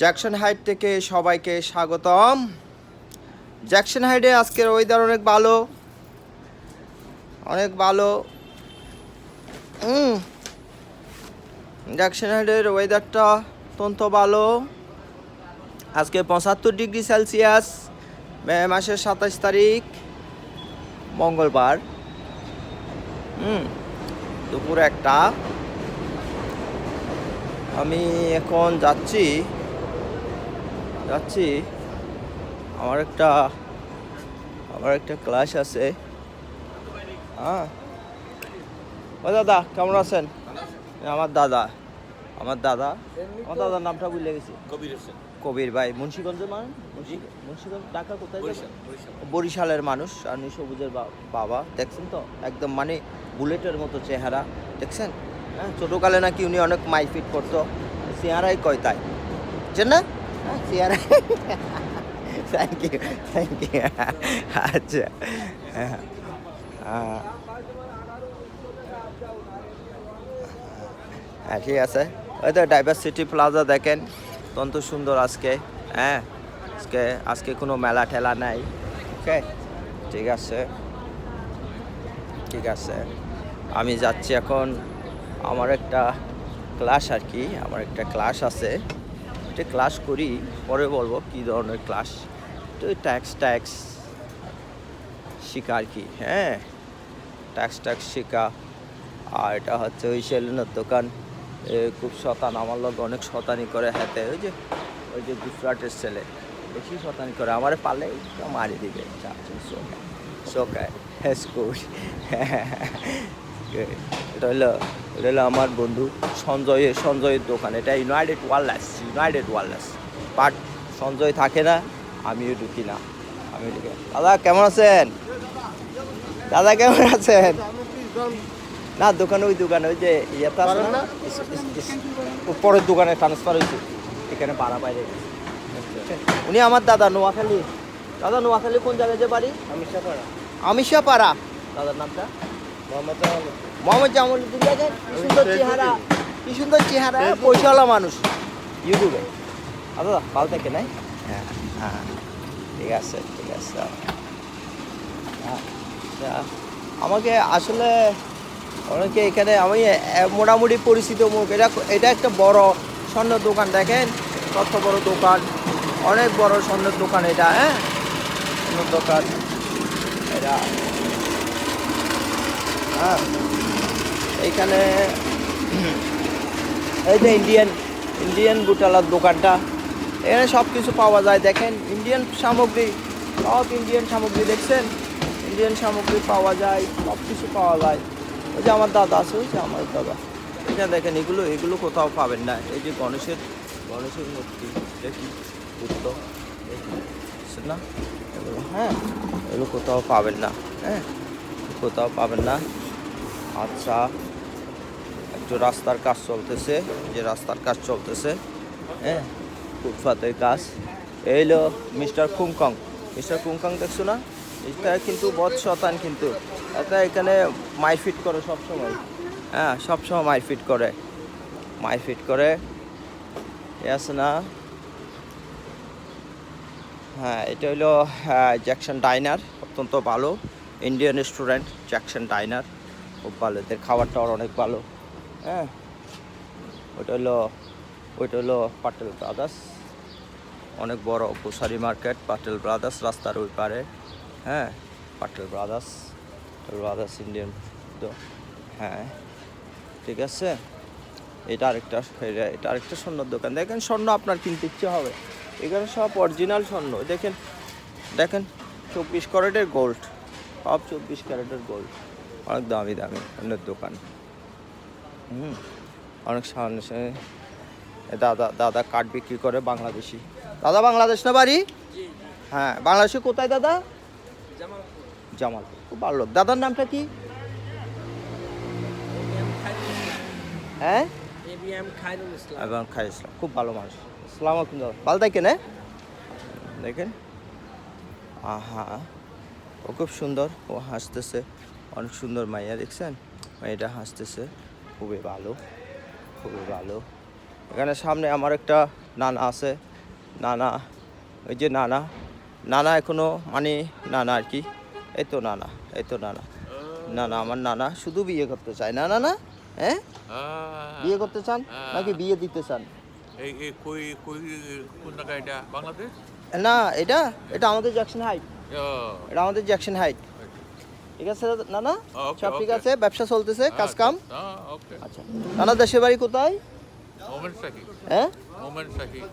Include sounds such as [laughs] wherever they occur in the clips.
Jackson height থেকে সবাইকে স্বাগতম। জ্যাকসন হাইটে আজকের ওয়েদার অনেক ভালো। অনেক ভালো। হুম জ্যাকসন হাইটের ওয়েদারটা অত্যন্ত ভালো। আজকে পঁচাত্তর ডিগ্রি সেলসিয়াস, মে মাসের সাতাশ তারিখ, মঙ্গলবার। হুম দুপুর একটা। আমি এখন যাচ্ছি যাচ্ছি। আমার একটা আমার একটা ক্লাস আছে। হ্যাঁ? ও দাদা কেমন আছেন? আমার দাদা আমার দাদা। আমার দাদার নামটা ভুলে গেছি। কবির হোসেন। কবির ভাই মুন্সিগঞ্জের মানুষ? মুন্সি- মুন্সিগঞ্জ ঢাকা কোথায় বরিশালের মানুষ আর সবুজের বাবা দেখছেন তো? একদম মানে বুলেটের মতো চেহারা দেখছেন? হ্যাঁ ছোটোকালে নাকি উনি অনেক মাইফিট করতো। চেহারাই কয় তাই। বুঝছেন না হ্যাঁ চেহারাই। থ্যাংক ইউ থ্যাংক ইউ আচ্ছা হ্যাঁ হ্যাঁ। হ্যাঁ ঠিক আছে। ওই তো ডাইভার্সিটি প্লাজা দেখেন, অত্যন্ত সুন্দর আজকে। হ্যাঁ আজকে আজকে কোনো মেলা ঠেলা নাই। ওকে, ঠিক আছে। ঠিক আছে। আমি যাচ্ছি এখন আমার একটা ক্লাস আর কি, আমার একটা ক্লাস আছে। এটা ক্লাস করি, পরে বলব কী ধরনের ক্লাস। তো ট্যাক্স ট্যাক্স শেখা আর কি হ্যাঁ? ট্যাক্স ট্যাক্স শেখা। আর এটা হচ্ছে ওই সেলুনের দোকান। খুব শতান, আমার লোক অনেক শতানি করে হাতে। ওই যে ওই যে গুজরাটের ছেলে, বেশি শতানি করে। আমার পালে মারি দিবে। শোকায় হ্যাঁ স্কুল। [laughs] এটা হলো এটা হলো আমার বন্ধু সঞ্জয় সঞ্জয়ের দোকান। এটা united wireless united wireless but Sanjay থাকে না আমিও ঢুকি না। আমি ঢুকে দাদা কেমন আছেন? দাদা কেমন আছেন? না দোকানে ওই দোকানে ওই যে ইয়েটা আছে না? পরের দোকানে ট্রান্সফার হয়েছে। এখানে ভাড়া বাইরে উনি আমার দাদা নোয়াখালী। দাদা নোয়াখালী কোন জায়গায় যে বাড়ি? আমিষাপাড়া। আমিষা পাড়া দাদার নামটা? মোহাম্মদ জামাল মোহাম্মদ জামালুদ্দিন দেখেন কি সুন্দর চেহারা কি সুন্দর চেহারা পয়সাওয়ালা মানুষ। ইউটিউবে দাদা ভালো থাকে নাই? হ্যাঁ হ্যাঁ। ঠিক আছে ঠিক আছে। হ্যাঁ, আচ্ছা, আমাকে আসলে অনেকে এখানে আমি মোটামুটি পরিচিত মুখ। এটা এটা একটা বড় স্বর্ণের দোকান দেখেন? কত বড় দোকান। অনেক বড় স্বর্ণের দোকান এটা হ্যাঁ? স্বর্ণের দোকান। এটা হ্যাঁ। এইখানে এই যে ইন্ডিয়ান ইন্ডিয়ান বুটালার দোকানটা, এখানে সব কিছু পাওয়া যায়। দেখেন ইন্ডিয়ান সামগ্রী, সব ইন্ডিয়ান সামগ্রী দেখছেন? ইন্ডিয়ান সামগ্রী পাওয়া যায় সব কিছু পাওয়া যায়। ওই যে আমার দাদা আছে, ওই যে আমার দাদা। এখানে দেখেন, এগুলো এগুলো কোথাও পাবেন না। এই যে গণেশের গণেশের মূর্তি দেখি দেখি না? এগুলো হ্যাঁ এগুলো কোথাও পাবেন না। হ্যাঁ কোথাও পাবেন না। আচ্ছা একটু রাস্তার কাজ চলতেছে যে রাস্তার কাজ চলতেছে হ্যাঁ ফুটপাতের কাজ। এই হলো মিস্টার কুংকং মিস্টার কুংকং দেখছ না? এটা কিন্তু বদ শতান কিন্তু। এটা এখানে মাইফিট করে সব সময় হ্যাঁ সবসময় মাইফিট করে। মাইফিট করে। এ আছে না? হ্যাঁ এটা হলো জ্যাকসন ডাইনার, অত্যন্ত ভালো। Indian restaurant, Jackson diner. খুব ভালো। এদের খাবার টাবার অনেক ভালো। হ্যাঁ? ওইটা হলো ওইটা হলো পাটেল ব্রাদার্স অনেক বড় গ্রোসারি মার্কেট পাটেল ব্রাদার্স রাস্তার ওই পারে। হ্যাঁ? পাটেল ব্রাদার্স ব্রাদার্স ইন্ডিয়ান তো হ্যাঁ। ঠিক আছে? এটা আরেকটা, এটা- এটা আরেকটা স্বর্ণর দোকান। দেখেন স্বর্ণ আপনার কিনতে ইচ্ছে হবে। এখানে সব অরিজিনাল স্বর্ণ। দেখেন দেখেন, চব্বিশ ক্যারেটের গোল্ড সব চব্বিশ ক্যারেটের গোল্ড অনেক দামি দামি অন্যের দোকান। হুম অনেক সামনে দাদা দাদা কাঠ বিক্রি করে বাংলাদেশি। দাদা বাংলাদেশ না বাড়ি? হ্যাঁ বাংলাদেশে কোথায় দাদা? জামাল খুব ভালো। লোক। দাদার নামটা কি? হ্যাঁ? এবং খাই ইসলাম। খুব ভালো মানুষ। ইসলাম আলাইকুম দাদা। ভালো থাকেন হ্যাঁ? দেখেন। আহা ও খুব সুন্দর ও হাসতেছে। অনেক সুন্দর মাইয়া দেখছেন? মেয়েটা হাসতেছে। খুবই ভালো খুবই ভালো। এখানে সামনে আমার একটা নানা আছে। নানা ওই যে নানা। নানা এখনও মানে নানা আর কি। এই তো নানা এই তো নানা। নানা আমার নানা। শুধু বিয়ে করতে চায় না নানা? হ্যাঁ? বিয়ে করতে চান নাকি বিয়ে দিতে চান? এই এই কই কই কোন জায়গা এটা? বাংলাদেশ? না এটা এটা আমাদের জ্যাকসন হাইট ও, এটা আমাদের জ্যাকসন হাইট ঠিক আছে নানা? সব ঠিক আছে ব্যবসা চলতেছে কাজ কাম? হ্যাঁ, আচ্ছা। নানা দেশের বাড়ি কোথায়? হ্যাঁ?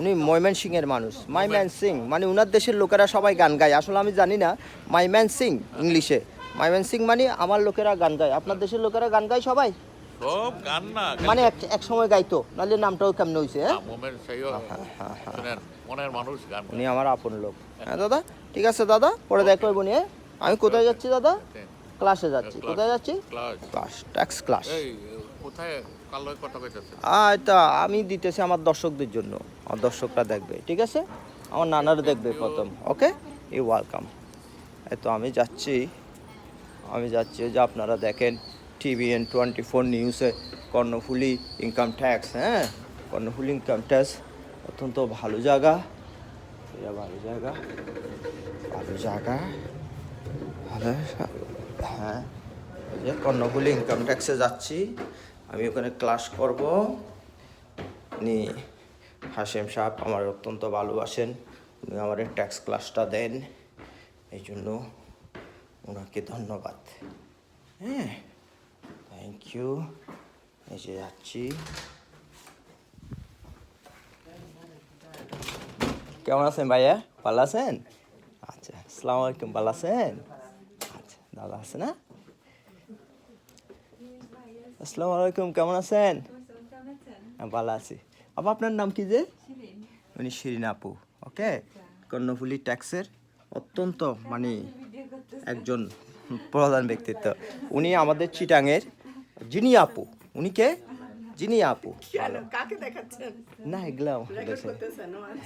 উনি ময়মন সিং এর মানুষ। মাইম্যান সিং মানে উনার দেশের লোকেরা সবাই গান গায়। আসলে আমি জানি না মাইম্যান সিং ইংলিশে। মাইম্যান সিং মানে আমার লোকেরা গান গায়। আপনার দেশের লোকেরা গান গায় সবাই? সব গান না মানে এক সময় গাইতো নাহলে নামটাও কেমন হয়েছে হ্যাঁ? শুনেন মনের মানুষ গান উনি আমার আপন লোক। হ্যাঁ দাদা? ঠিক আছে দাদা? পরে দেখো বোন আমি কোথায় যাচ্ছি দাদা? ক্লাসে যাচ্ছি। কোথায় যাচ্ছি? ক্লাস ট্যাক্স ক্লাস তা আমি দিতেছি আমার দর্শকদের জন্য। আমার দর্শকরা দেখবে ঠিক আছে? আমার নানারা দেখবে প্রথম ওকে? ইউ ওয়েলকাম এই তো আমি যাচ্ছি। আমি যাচ্ছি যে আপনারা দেখেন টিভিএন টোয়েন্টি ফোর নিউজে কর্ণফুলি ইনকাম ট্যাক্স হ্যাঁ? কর্ণফুলি ইনকাম ট্যাক্স অত্যন্ত ভালো জায়গা। এটা ভালো জায়গা। ভালো জায়গা। হ্যাঁ যে কর্ণফুলি ইনকাম ট্যাক্সে যাচ্ছি। আমি ওখানে ক্লাস করব। উনি হাসেম সাহেব আমার অত্যন্ত ভালোবাসেন। উনি আমার ট্যাক্স ক্লাসটা দেন। এই জন্য ওনাকে ধন্যবাদ। হ্যাঁ থ্যাংক ইউ এই যে যাচ্ছি। কেমন আছেন ভাইয়া? ভালো আছেন? আচ্ছা আসসালামু আলাইকুম, ভালো আছেন? আছে না? আসসালামু আলাইকুম কেমন আছেন? হ্যাঁ, ভালো আছি। আপু আপনার নাম কি যে? উনি শিরিন আপু ওকে? কর্ণফুলি ট্যাক্সের অত্যন্ত মানে একজন প্রধান ব্যক্তিত্ব। উনি আমাদের চিটাঙের যিনি আপু। উনি কে? যিনি আপু। ভালো। কাকে দেখাচ্ছেন? না এগুলো আচ্ছা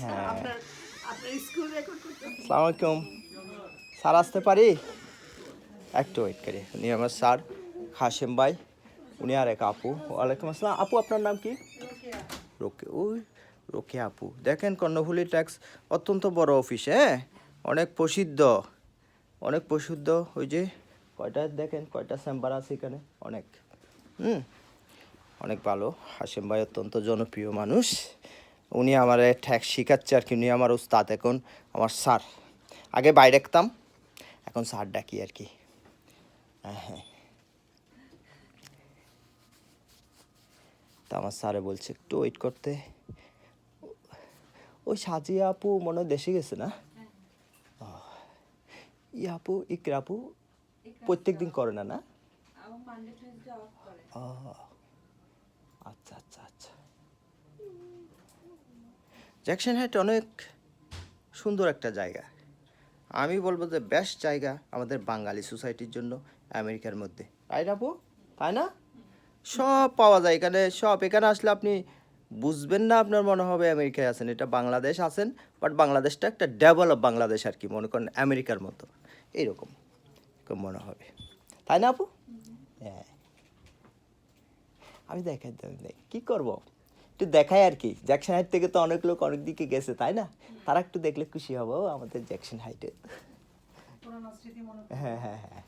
হ্যাঁ। আসসালামু আলাইকুম। স্যার আসতে পারি? একটু ওয়েট করি। উনি আমার স্যার হাসেম ভাই, উনি আর এক আপু। ওয়ালাইকুম আসসালাম। আপু, আপনার নাম কি? রোকে, ওই রোকে আপু। দেখেন কর্ণফুলি ট্যাক্স অত্যন্ত বড় অফিস হ্যাঁ? অনেক প্রসিদ্ধ অনেক প্রসিদ্ধ। ওই যে কয়টা, দেখেন কয়টা চেম্বার আছে এখানে? অনেক। হুম? অনেক ভালো। হাসিম ভাই অত্যন্ত জনপ্রিয় মানুষ। উনি আমার ট্যাক্স শেখাচ্ছে আর কি। উনি আমার উস্তাদ এখন, আমার স্যার আগে বাইরে ডাকতাম এখন স্যার ডাকি আর কি। তা আমার স্যারে বলছে একটু ওয়েট করতে। ওই সাজিয়া আপু মনে হয় দেশে গেছে না? ই আপু ইকরা আপু প্রত্যেক দিন করে না না? আচ্ছা আচ্ছা আচ্ছা। জ্যাকসন হাইট অনেক সুন্দর একটা জায়গা। আমি বলব যে বেস্ট জায়গা আমাদের বাঙালি সোসাইটির জন্য। আমেরিকার মধ্যে। তাই না আপু? তাই না? সব পাওয়া যায় এখানে সব। এখানে আসলে আপনি বুঝবেন না আপনার মনে হবে আমেরিকায় আছেন। এটা বাংলাদেশ আছেন বাট বাংলাদেশটা একটা ডেভেলপ বাংলাদেশ আর কি মনে করেন আমেরিকার মতো। এইরকম এরকম মনে হবে। তাই না আপু? হ্যাঁ। আমি দেখাই দেব কী করব? একটু দেখাই আর কি। জ্যাকসন হাইট থেকে তো অনেক লোক অনেক দিকে গেছে তাই না? তারা একটু দেখলে খুশি হব আমাদের জ্যাকসন হাইটে। হ্যাঁ হ্যাঁ হ্যাঁ।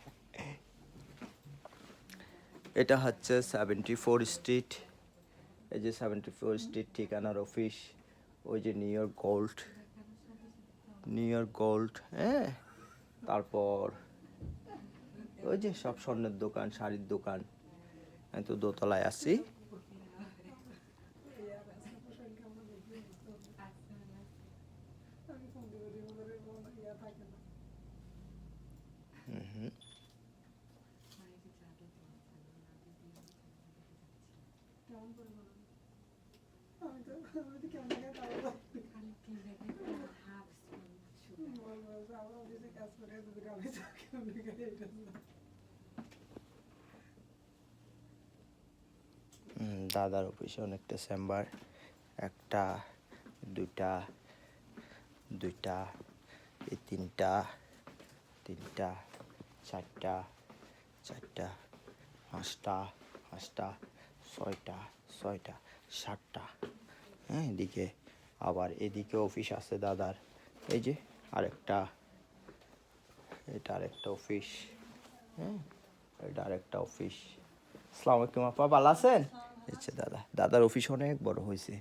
এটা হচ্ছে সেভেন্টি ফোর স্ট্রিট এই যে সেভেন্টি ফোর স্ট্রিট ঠিকানার অফিস ওই যে New York gold New York gold হ্যাঁ? তারপর ওই যে সব স্বর্ণের দোকান, শাড়ির দোকান তো দোতলায় আছি হুম হুম। দাদার অফিসে অনেকটা চেম্বার একটা, দুইটা দুইটা, এই তিনটা তিনটা, চারটা চারটা, পাঁচটা পাঁচটা, ছয়টা ছয়টা, সাতটা। হ্যাঁ এদিকে আবার এদিকে অফিস আছে দাদার। এই যে আরেকটা, এটা আরেকটা অফিস হ্যাঁ এটা আরেকটা অফিস আসসালামু আলাইকুম আপা, ভালো আছেন? আচ্ছা দাদা, দাদার অফিস অনেক বড় হয়েছে।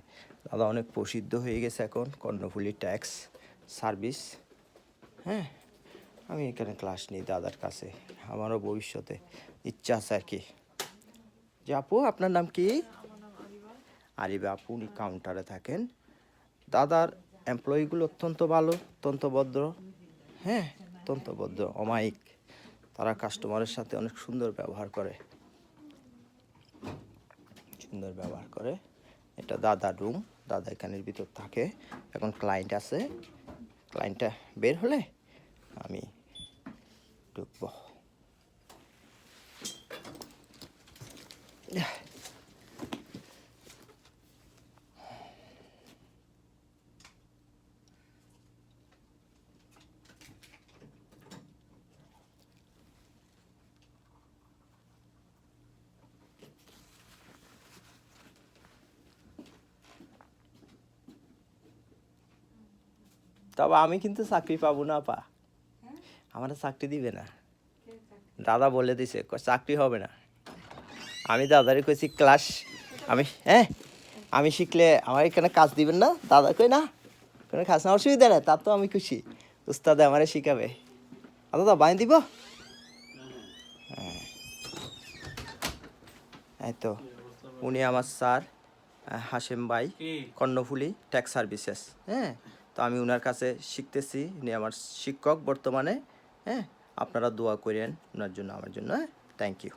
দাদা অনেক প্রসিদ্ধ হয়ে গেছে এখন, কর্ণফুলি ট্যাক্স সার্ভিস হ্যাঁ আমি এখানে ক্লাস নিই দাদার কাছে, আমারও ভবিষ্যতে ইচ্ছা আছে আর কি। যে আপু, আপনার নাম কি? আরিবা আপু উনি কাউন্টারে থাকেন। দাদার এমপ্লয়িগুলো অত্যন্ত ভালো, অত্যন্ত ভদ্র। হ্যাঁ অত্যন্ত ভদ্র, অমায়িক। তারা কাস্টমারের সাথে অনেক সুন্দর ব্যবহার করে। সুন্দর ব্যবহার করে। এটা দাদার রুম দাদা এখানের ভিতর থাকে। এখন ক্লায়েন্ট আছে। ক্লায়েন্টটা বের হলে আমি ঢুকবো। তবে আমি কিন্তু চাকরি পাবো না পা। আমার চাকরি দিবে না। দাদা বলে দিছে চাকরি হবে না। আমি দাদারে কইছি ক্লাস আমি হ্যাঁ আমি শিখলে আমার এখানে কাজ দিবেন না? দাদা কই না কোনো কাজ না অসুবিধা নেই তার তো আমি খুশি। উস্তাদে আমারে শিখাবে। আর দাদা বাইন দিব? হ্যাঁ। তো উনি আমার স্যার হাশেম ভাই কর্ণফুলি ট্যাক্স সার্ভিসেস। হ্যাঁ। তো আমি ওনার কাছে শিখতেছি। উনি আমার শিক্ষক বর্তমানে হ্যাঁ? আপনারা দোয়া করেন ওনার জন্য, আমার জন্য হ্যাঁ? Thank you